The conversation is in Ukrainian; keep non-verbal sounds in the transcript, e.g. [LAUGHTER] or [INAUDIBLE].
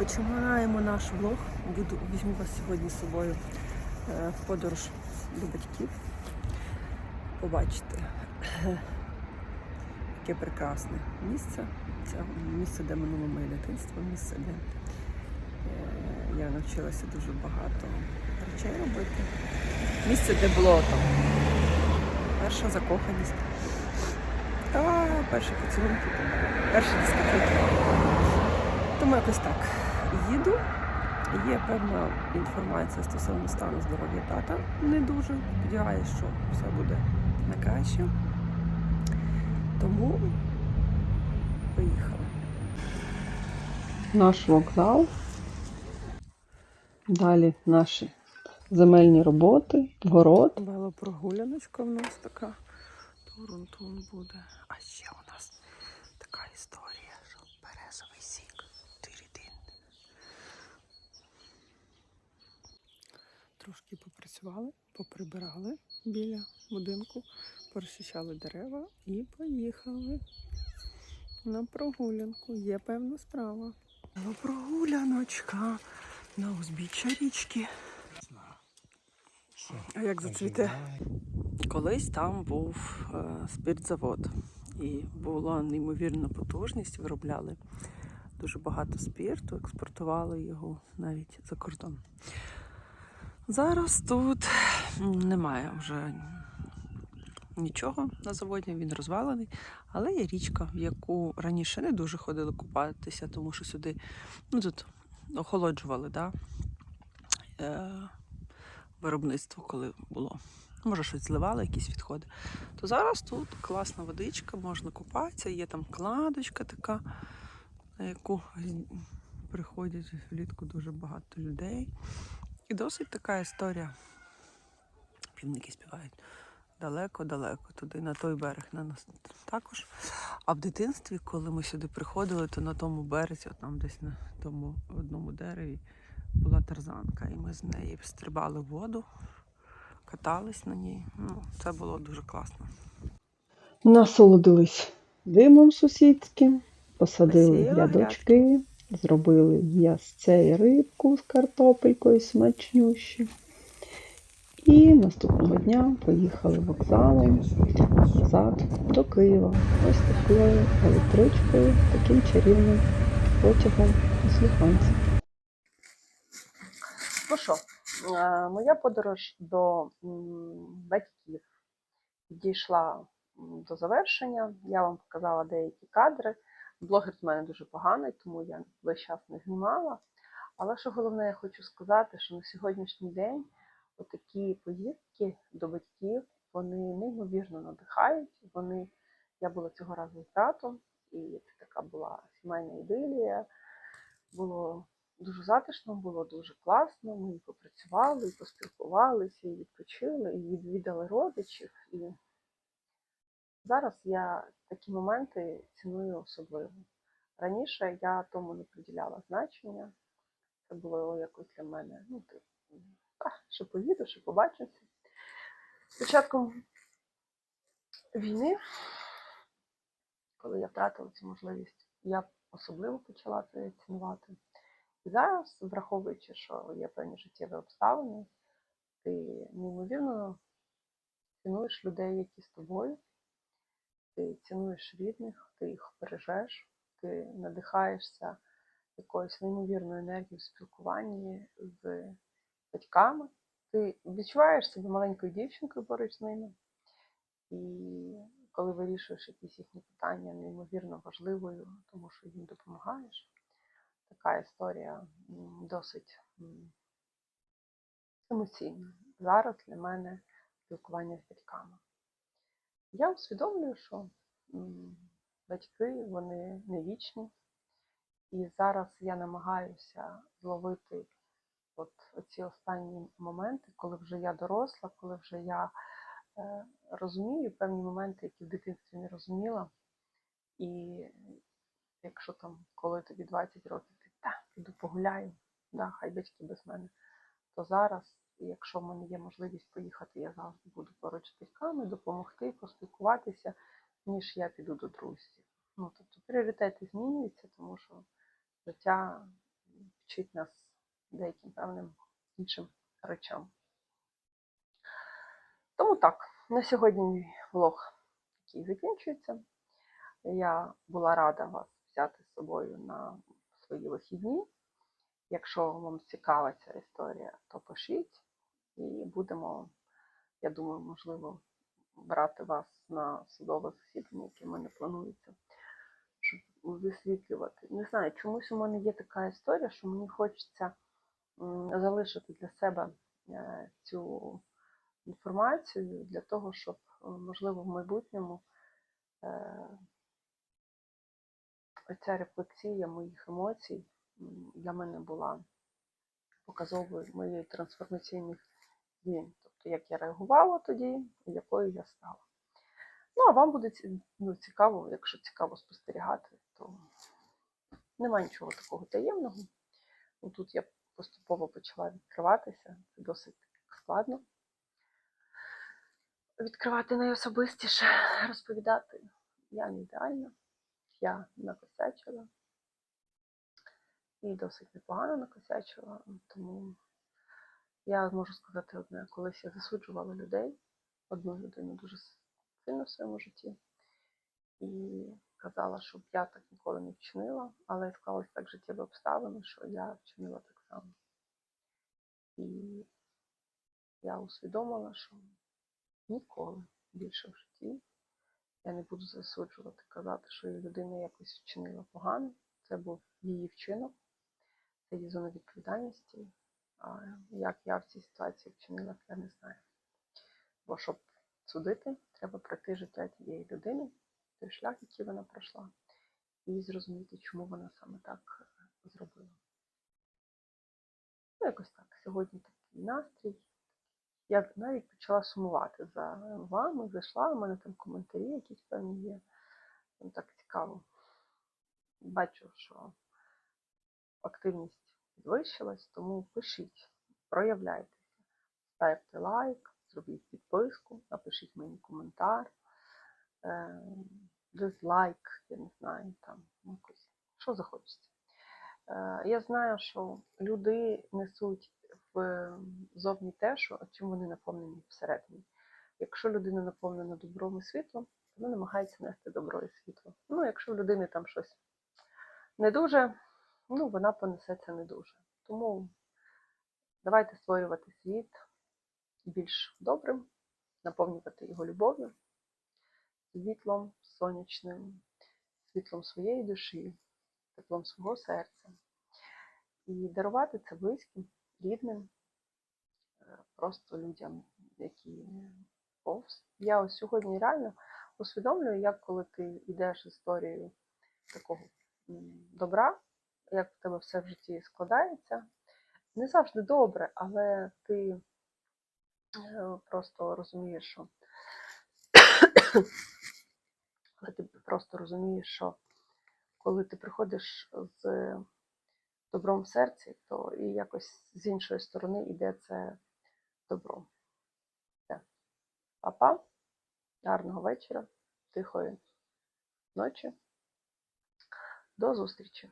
Починаємо наш влог. Буду візьму вас сьогодні з собою е, в подорож до батьків. Побачите, [CLEARS THROAT] яке прекрасне місце. Це місце, де минуло моє дитинство, місце, де е, я навчилася дуже багато речей робити. Місце, де було там перша закоханість. Та перші поцілунки, перші дискотеки. Тому якось так. Їду. Є певна інформація стосовно стану здоров'я тата. Не дуже. Сподіваюся, що все буде на краще. Тому поїхали. Наш вокзал. Далі наші земельні роботи, город. Велопрогуляночка в нас така. Турун-тун буде. А ще у нас така історія, Трошки попрацювали, поприбирали біля будинку, порозчищали дерева і поїхали на прогулянку. Є певна справа. Ну, прогуляночка на узбіччя річки. А як зацвіте? Колись там був е, спиртзавод, і була неймовірна потужність, виробляли дуже багато спирту, експортували його навіть за кордон. Зараз тут немає вже нічого на заводі, він розвалений, але є річка, в яку раніше не дуже ходили купатися, тому що сюди ну, тут охолоджували да? е, виробництво, коли було. Може, щось зливали, якісь відходи. То зараз тут класна водичка, можна купатися, є там кладочка така, на яку приходять влітку дуже багато людей. І досить така історія. Півники співають далеко-далеко, туди, на той берег, на нас також. А в дитинстві, коли ми сюди приходили, то на тому березі, от там десь на тому одному дереві, була тарзанка, і ми з неї стрибали в воду, катались на ній. Ну, це було дуже класно. Насолодились димом сусідським, посадили Посіяли рядочки, зробили м'ясце і рибку з картопелькою смачнющі. І наступного дня поїхали вокзалом назад до Києва. Ось такою електричкою, таким чарівним потягом з Луганця. Ну що, е, моя подорож до батьків дійшла до завершення. Я вам показала деякі кадри. Блогер з мене дуже поганий, тому я весь час не знімала. Але що головне, я хочу сказати, що на сьогоднішній день отакі поїздки до батьків вони неймовірно надихають. Вони я була цього разу з татом, і це така була сімейна ідилія. Було дуже затишно, було дуже класно. Ми і попрацювали, і поспілкувалися, і відпочили, і відвідали родичів. І зараз я такі моменти ціную особливо. Раніше я тому не приділяла значення. Це було якось для мене, ну, типу, а, що поїду, що побачимося. З початком війни, коли я втратила цю можливість, я особливо почала це цінувати. І зараз, враховуючи, що є певні життєві обставини, ти неймовірно цінуєш людей, які з тобою, ти цінуєш рідних, ти їх бережеш, ти надихаєшся якоюсь неймовірною енергією в спілкуванні з батьками. Ти відчуваєш себе маленькою дівчинкою поруч з ними. І коли вирішуєш якісь їхні питання неймовірно важливою, тому що їм допомагаєш. Така історія досить емоційна. Зараз для мене спілкування з батьками. Я усвідомлюю, що батьки вони не вічні. І зараз я намагаюся зловити от ці останні моменти, коли вже я доросла, коли вже я е, розумію певні моменти, які в дитинстві не розуміла. І якщо там, коли тобі 20 років, ти так, піду погуляю, да, хай батьки без мене, то зараз, якщо в мене є можливість поїхати, я завжди буду поруч з батьками, допомогти, поспілкуватися, ніж я піду до друзів. Ну, тобто пріоритети змінюються, тому що життя вчить нас деяким певним іншим речам. Тому так, на сьогодні мій влог такий закінчується. Я була рада вас взяти з собою на свої вихідні. Якщо вам цікава ця історія, то пишіть і будемо, я думаю, можливо, брати вас на судове засідання, яке в мене планується, щоб висвітлювати. Не знаю, чомусь у мене є така історія, що мені хочеться залишити для себе е, цю інформацію для того, щоб, е, можливо, в майбутньому е, оця рефлексія моїх емоцій для мене була показовою моєї трансформаційних змін. Тобто, як я реагувала тоді якою я стала. Ну, а вам буде ну, цікаво, якщо цікаво спостерігати, то немає нічого такого таємного. Ну, Тут я поступово почала відкриватися, це досить складно. Відкривати найособистіше, розповідати. Я не ідеальна, я накосячила. І досить непогано накосячила, тому я можу сказати одне, колись я засуджувала людей, одну людину дуже сильно в своєму житті, і казала, щоб я так ніколи не вчинила, але склалось так життєві обставини, що я вчинила так само. І я усвідомила, що ніколи більше в житті я не буду засуджувати, казати, що людина якось вчинила погано. Це був її вчинок, це її зона відповідальності. Як я в цій ситуації вчинила, я не знаю. Бо щоб судити, треба пройти життя тієї людини, той шлях, який вона пройшла, і зрозуміти, чому вона саме так е, зробила. Ну, якось так. Сьогодні такий настрій. Я навіть почала сумувати за вами, зайшла, у мене там коментарі якісь певні є. Ну, так цікаво. Бачу, що активність підвищилась, тому пишіть, проявляйтеся, ставте лайк, зробіть підписку, напишіть мені коментар, е, дизлайк, я не знаю, там якось, що захочеться. Е, Я знаю, що люди несуть зовні те, що чим вони наповнені всередині. Якщо людина наповнена добром і світлом, вона намагається нести добро і світло. Ну, якщо в людини там щось не дуже, ну вона понесе це не дуже. Тому давайте створювати світ більш добрим, наповнювати його любов'ю, світлом сонячним, світлом своєї душі, теплом свого серця. І дарувати це близьким, рідним, е, просто людям, які повз. Я ось сьогодні реально усвідомлюю, як коли ти йдеш історією такого добра, як в тебе все в житті складається. Не завжди добре, але ти е, просто розумієш, що [COUGHS] але ти просто розумієш, що коли ти приходиш з добром в серці, то і якось з іншої сторони йде це добро. Па-па, гарного вечора, тихої ночі. До зустрічі!